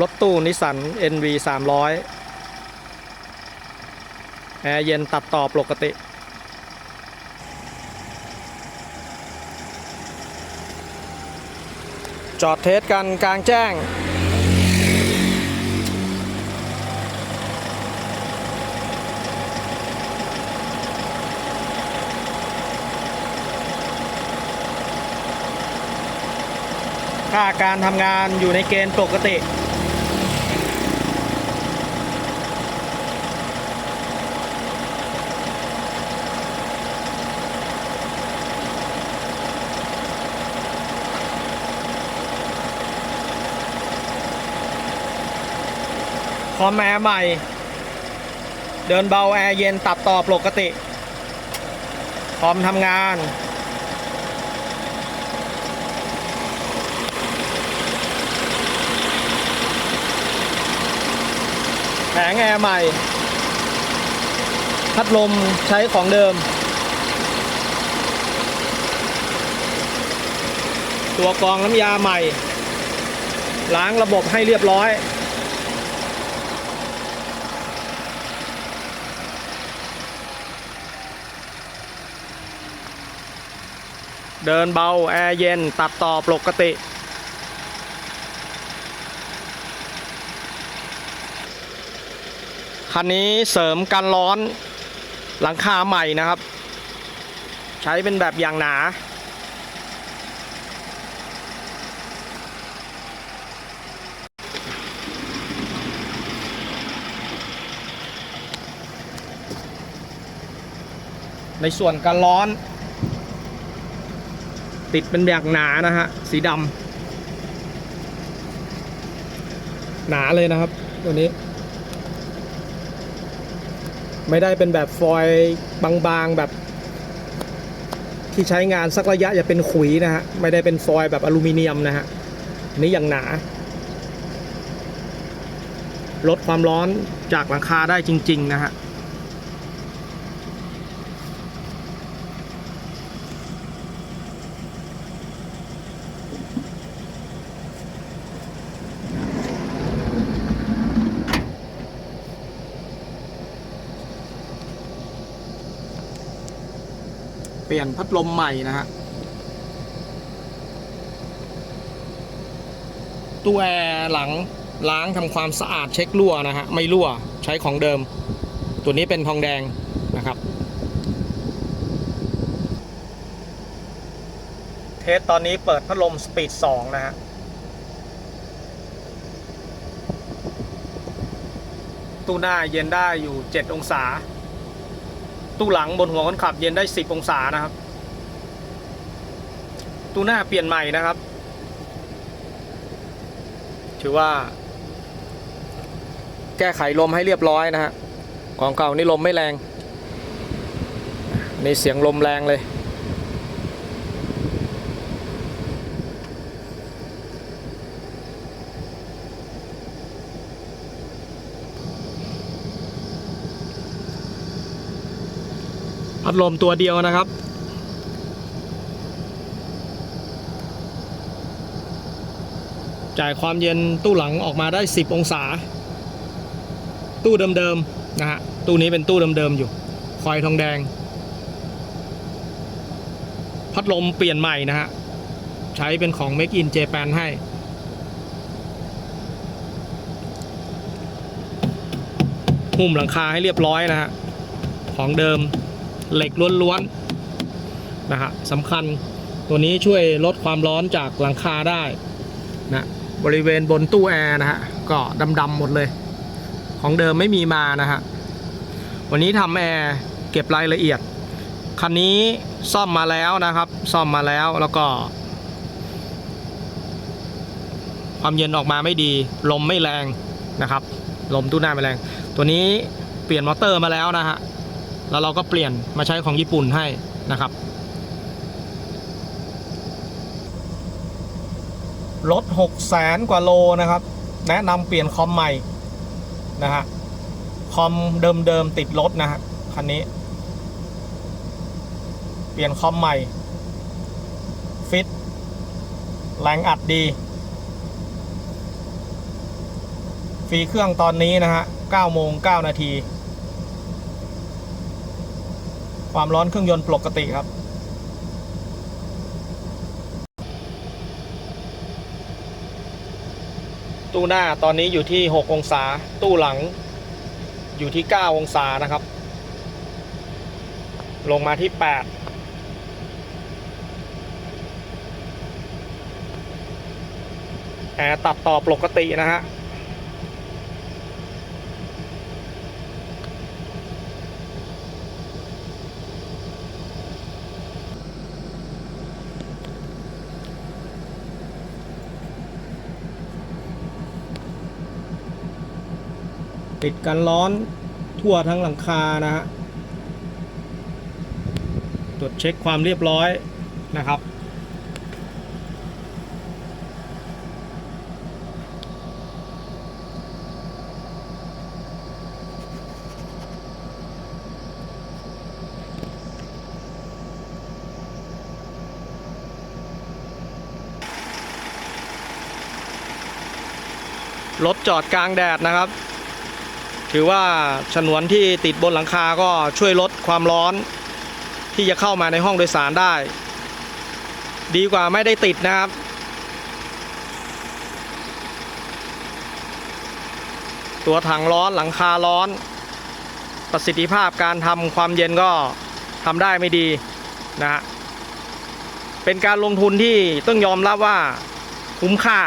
รถตู้นิสสัน NV 300 แอร์เย็นตัดต่อปกติ จอดเทสกันกลางแจ้ง ค่าการทำงานอยู่ในเกณฑ์ปกติ อมแอร์ใหม่ เดินเบาแอร์เย็นตัดต่อปกติคอมทำงาน แผงแอร์ใหม่ พัดลมใช้ของเดิม ตัวกรองน้ำยาใหม่ ล้างระบบให้เรียบร้อย เดินเบา แอร์เย็น ตัดต่อปกติ คันนี้เสริมกันร้อนหลังคาใหม่นะครับ ใช้เป็นแบบอย่างหนาในส่วนกันร้อน ติดเป็นแบบหนานะฮะ สีดำหนาเลยนะครับ ตัวนี้ ไม่ได้เป็นแบบฟอยล์บางๆแบบ ที่ใช้งานสักระยะจะเป็นขุยนะฮะ ไม่ได้เป็นฟอยล์แบบอลูมิเนียมนะฮะนนี้อย่างหนา ลดความร้อนจากหลังคาได้จริง ๆ นะฮะ เปลี่ยนพัดลมใหม่นะฮะตู้แอร์หลังล้างทำความสะอาดเช็ครั่วนะฮะไม่รั่วใช้ของเดิม ตัวนี้เป็นทองแดงนะครับ เทสตอนนี้เปิดพัดลมสปีด 2 นะฮะตู้หน้าเย็นได้อยู่ 7 องศา ตู้หลังบนหัวคนขับเย็นได้ 10 องศานะครับ ตู้หน้าเปลี่ยนใหม่นะครับ ถือว่า แก้ไขลมให้เรียบร้อยนะฮะของเก่านี่ลมไม่แรง นี่เสียงลมแรงเลย พัดลมตัวเดียวนะครับ จ่ายความเย็นตู้หลังออกมาได้ 10 องศา ตู้เดิมๆนะฮะตู้นี้เป็นตู้เดิมๆอยู่คอยทองแดง พัดลมเปลี่ยนใหม่นะฮะ ใช้เป็นของ Make in Japan ให้หุ้มหลังคาให้เรียบร้อยนะฮะ ของเดิม เหล็กล้วนๆนะฮะสำคัญตัวนี้ช่วยลดความร้อนจากหลังคาได้นะบริเวณบนตู้แอร์นะฮะก็ดำๆหมดเลย ของเดิมไม่มีมานะฮะวันนี้ทำแอร์เก็บรายละเอียดคันนี้ซ่อมมาแล้วนะครับ ซ่อมมาแล้วแล้วก็ ความเย็นออกมาไม่ดี ลมไม่แรงนะครับ ลมตู้หน้าไม่แรง ตัวนี้เปลี่ยนมอเตอร์มาแล้วนะฮะ แล้วเราก็เปลี่ยนมาใช้ของญี่ปุ่นให้นะครับ รถ6 0แสนกว่าโลนะครับ แนะนำเปลี่ยนคอมใหม่นะฮะ คอมเดิมๆติดรถนะฮะคันนี้ เปลี่ยนคอมใหม่ ฟิต แรงอัดดี ฟรีเครื่องตอนนี้นะฮะ9โมง9นาที ความร้อนเครื่องยนต์ปกติครับ ตู้หน้าตอนนี้อยู่ที่ 6 องศา ตู้หลังอยู่ที่ 9 องศานะครับ ลงมาที่ 8แอร์ตัดต่อปกตินะฮะ ติดกันร้อนทั่วทั้งหลังคานะฮะตรวจเช็คความเรียบร้อยนะครับ รถจอดกลางแดดนะครับ ถือว่าฉนวนที่ติดบนหลังคาก็ช่วยลดความร้อน ที่จะเข้ามาในห้องโดยสารได้ ดีกว่าไม่ได้ติดนะครับ ตัวถังร้อนหลังคาร้อน ประสิทธิภาพการทำความเย็นก็ทำได้ไม่ดีนะฮะเป็นการลงทุนที่ต้องยอมรับว่าคุ้มค่า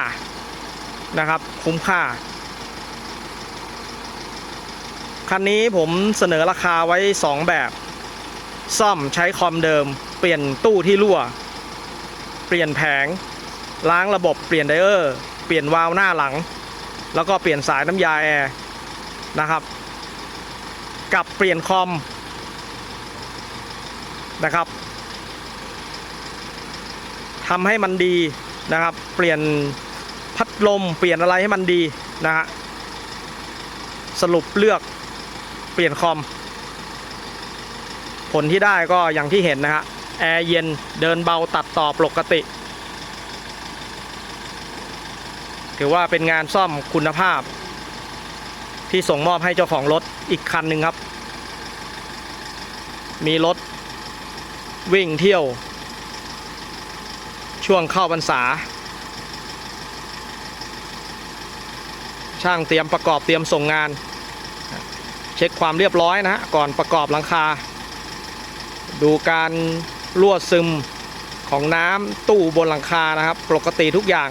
นะครับ คุ้มค่า คันนี้ผมเสนอราคาไว้ 2 แบบ ซ่อมใช้คอมเดิม เปลี่ยนตู้ที่รั่ว เปลี่ยนแผง ล้างระบบเปลี่ยนไดเออร์เปลี่ยนวาล์วหน้าหลัง แล้วก็เปลี่ยนสายน้ำยาแอร์นะครับ กับเปลี่ยนคอมนะครับทำให้มันดีนะครับ เปลี่ยนพัดลมเปลี่ยนอะไรให้มันดีนะฮะสรุปเลือก เปลี่ยนคอม ผลที่ได้ก็อย่างที่เห็นนะฮะแอร์เย็นเดินเบาตัดต่อปกติ ถือว่าเป็นงานซ่อมคุณภาพ ที่ส่งมอบให้เจ้าของรถอีกคันหนึ่งครับ มีรถวิ่งเที่ยว ช่วงเข้าพรรษา ช่างเตรียมประกอบเตรียมส่งงาน เช็คความเรียบร้อยนะฮะก่อนประกอบหลังคา ดูการรั่วซึมของน้ำตู้บนหลังคานะครับ ปกติทุกอย่าง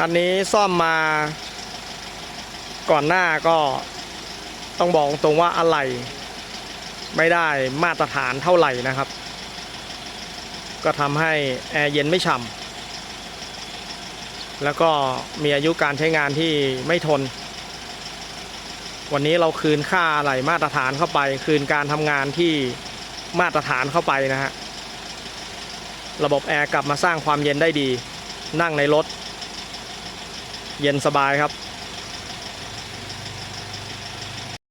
คันนี้ซ่อมมา ก่อนหน้าก็ต้องบอกตรงว่าอะไรไม่ได้มาตรฐานเท่าไหร่นะครับ ก็ทำให้แอร์เย็นไม่ฉ่ำแล้วก็มีอายุการใช้งานที่ไม่ทน วันนี้เราคืนค่าอะไรมาตรฐานเข้าไป คืนการทำงานที่มาตรฐานเข้าไปนะฮะระบบแอร์กลับมาสร้างความเย็นได้ดี นั่งในรถ เย็นสบายครับ